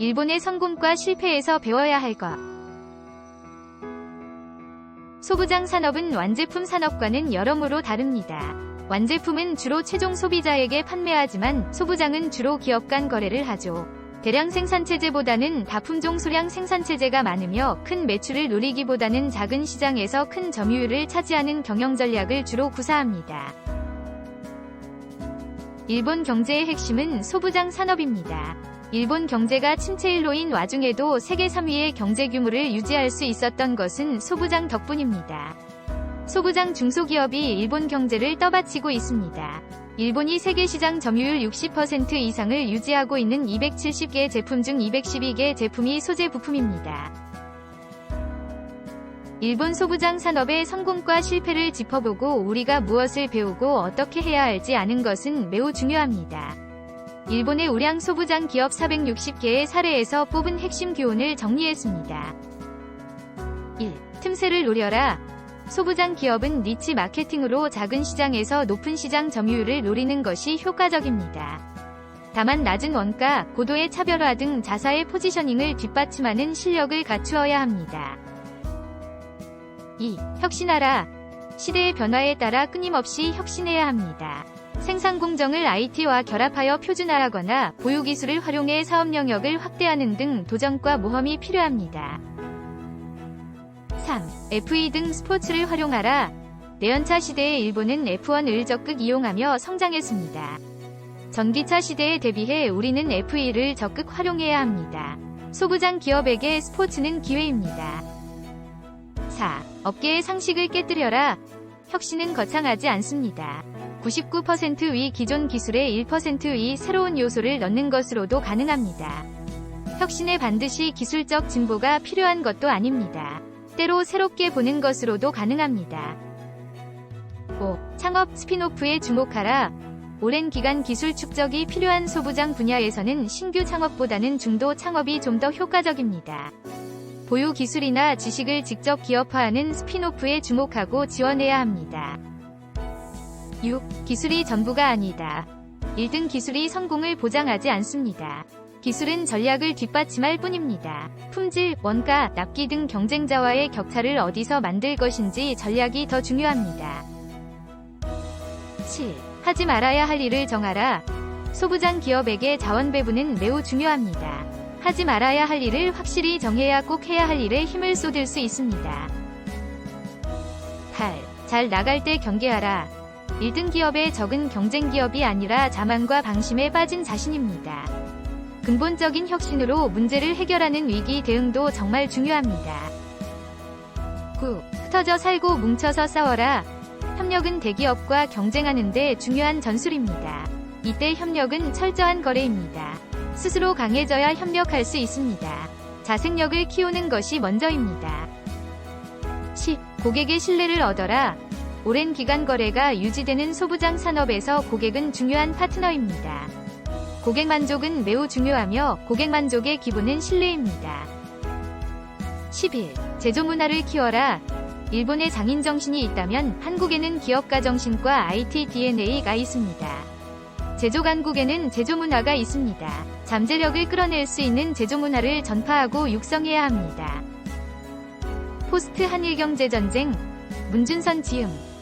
일본의 성공과 실패에서 배워야 할 것. 소부장 산업은 완제품 산업과는 여러모로 다릅니다. 완제품은 주로 최종 소비자에게 판매하지만 소부장은 주로 기업 간 거래를 하죠. 대량 생산체제보다는 다품종 소량 생산체제가 많으며 큰 매출을 노리기보다는 작은 시장에서 큰 점유율을 차지하는 경영 전략을 주로 구사합니다. 일본 경제의 핵심은 소부장 산업입니다. 일본 경제가 침체일로인 와중에도 세계 3위의 경제 규모를 유지할 수 있었던 것은 소부장 덕분입니다. 소부장 중소기업이 일본 경제를 떠받치고 있습니다. 일본이 세계 시장 점유율 60% 이상을 유지하고 있는 270개 제품 중 212개 제품이 소재 부품입니다. 일본 소부장 산업의 성공과 실패를 짚어보고 우리가 무엇을 배우고 어떻게 해야 할지 아는 것은 매우 중요합니다. 일본의 우량 소부장 기업 460개의 사례에서 뽑은 핵심 교훈을 정리했습니다. 1. 틈새를 노려라. 소부장 기업은 니치 마케팅으로 작은 시장에서 높은 시장 점유율을 노리는 것이 효과적입니다. 다만 낮은 원가, 고도의 차별화 등 자사의 포지셔닝을 뒷받침하는 실력을 갖추어야 합니다. 2. 혁신하라. 시대의 변화에 따라 끊임없이 혁신해야 합니다. 생산 공정을 IT와 결합하여 표준화하거나 보유 기술을 활용해 사업 영역을 확대하는 등 도전과 모험이 필요합니다. 3. FE 등 스포츠를 활용하라. 내연차 시대의 일본은 F1을 적극 이용하며 성장했습니다. 전기차 시대에 대비해 우리는 FE를 적극 활용해야 합니다. 소부장 기업에게 스포츠는 기회입니다. 4. 업계의 상식을 깨뜨려라. 혁신은 거창하지 않습니다. 99%의 기존 기술에 1%의 새로운 요소를 넣는 것으로도 가능합니다. 혁신에 반드시 기술적 진보가 필요한 것도 아닙니다. 때로 새롭게 보는 것으로도 가능합니다. 5. 창업 스피노프에 주목하라. 오랜 기간 기술 축적이 필요한 소부장 분야에서는 신규 창업보다는 중도 창업이 좀 더 효과적입니다. 보유 기술이나 지식을 직접 기업화하는 스피노프에 주목하고 지원해야 합니다. 6. 기술이 전부가 아니다. 1등 기술이 성공을 보장하지 않습니다. 기술은 전략을 뒷받침할 뿐입니다. 품질, 원가, 납기 등 경쟁자와의 격차를 어디서 만들 것인지 전략이 더 중요합니다. 7. 하지 말아야 할 일을 정하라. 소부장 기업에게 자원 배분은 매우 중요합니다. 하지 말아야 할 일을 확실히 정해야 꼭 해야 할 일에 힘을 쏟을 수 있습니다. 8. 잘 나갈 때 경계하라. 1등 기업의 적은 경쟁 기업이 아니라 자만과 방심에 빠진 자신입니다. 근본적인 혁신으로 문제를 해결하는 위기 대응도 정말 중요합니다. 9. 흩어져 살고 뭉쳐서 싸워라. 협력은 대기업과 경쟁하는데 중요한 전술입니다. 이때 협력은 철저한 거래입니다. 스스로 강해져야 협력할 수 있습니다. 자생력을 키우는 것이 먼저입니다. 10. 고객의 신뢰를 얻어라. 오랜 기간 거래가 유지되는 소부장 산업에서 고객은 중요한 파트너입니다. 고객 만족은 매우 중요하며 고객 만족의 기본은 신뢰입니다. 11. 제조 문화를 키워라. 일본에 장인 정신이 있다면 한국에는 기업가 정신과 IT DNA가 있습니다. 제조 강국에는 제조 문화가 있습니다. 잠재력을 끌어낼 수 있는 제조 문화를 전파하고 육성해야 합니다. 포스트 한일 경제 전쟁 문준선 지음